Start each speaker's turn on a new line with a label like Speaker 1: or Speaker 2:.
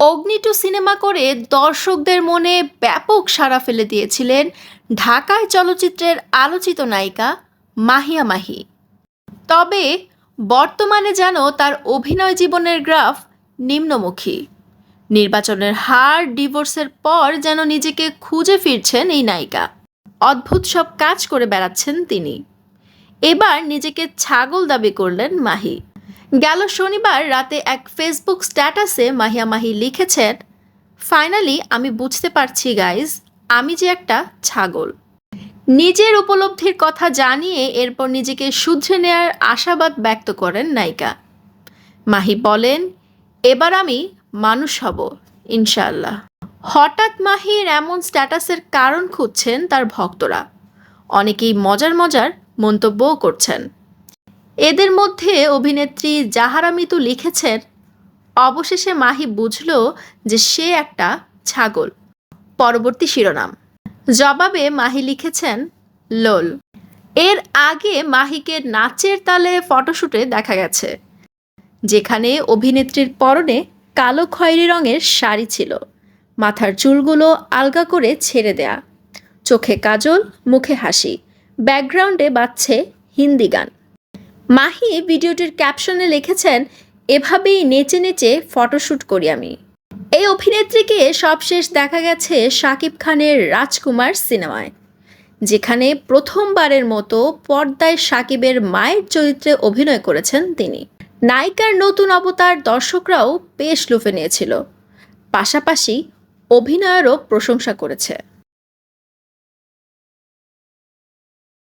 Speaker 1: অগ্নি two cinema করে দর্শকদের মনে ব্যাপক সাড়া ফেলে দিয়েছিলেন ঢাকায় চলচ্চিত্রের আলোচিত নায়িকা মাহিয়া মাহি। তবে বর্তমানে যেন তার অভিনয় জীবনের গ্রাফ নিম্নমুখী। নির্বাচনের হার ডিভোর্সের পর যেন নিজেকে খুঁজে ফিরছেন এই নায়িকা। অদ্ভুত সব কাজ করে বেড়াচ্ছেন তিনি। এবার নিজেকে ছাগল দাবি করলেন মাহি। গেল শনিবার রাতে এক ফেসবুক স্ট্যাটাসে মাহিয়া মাহি লিখেছেন ফাইনালি আমি বুঝতে পারছি গাইজ আমি যে একটা ছাগল। নিজের উপলব্ধির কথা জানিয়ে এরপর নিজেকে শুধরে নেয়ার আশাবাদ ব্যক্ত করেন নায়িকা। মাহি বলেন, এবার আমি মানুষ হব, ইনশাআল্লাহ। হঠাৎ মাহির এমন স্ট্যাটাসের কারণ খুঁজছেন তার ভক্তরা। অনেকেই মজার মজার মন্তব্যও করছেন। এদের মধ্যে অভিনেত্রী জাহারা মিতু লিখেছেন, অবশেষে মাহি বুঝল যে সে একটা ছাগল। পরবর্তী শিরোনাম। জবাবে মাহি লিখেছেন, লোল। এর আগে মাহিকে নাচের তালে ফটোশুটে দেখা গেছে, যেখানে অভিনেত্রীর পরনে কালো খয়েরি রঙের শাড়ি ছিল। মাথার চুলগুলো আলগা করে ছেড়ে দেয়া। চোখে কাজল, মুখে হাসি। ব্যাকগ্রাউন্ডে বাজছে হিন্দি গান। মাহি ভিডিওটির ক্যাপশনে লিখেছেন, এভাবেই নেচে নেচে ফটোশ্যুট করি আমি। এই অভিনেত্রীকে সবশেষ দেখা গেছে শাকিব খানের রাজকুমার সিনেমায়, যেখানে প্রথমবারের মতো পর্দায় সাকিবের মায়ের চরিত্রে অভিনয় করেছেন তিনি। নায়িকার নতুন অবতার দর্শকরাও বেশ লুফে নিয়েছিল, পাশাপাশি অভিনয়েরও প্রশংসা করেছে।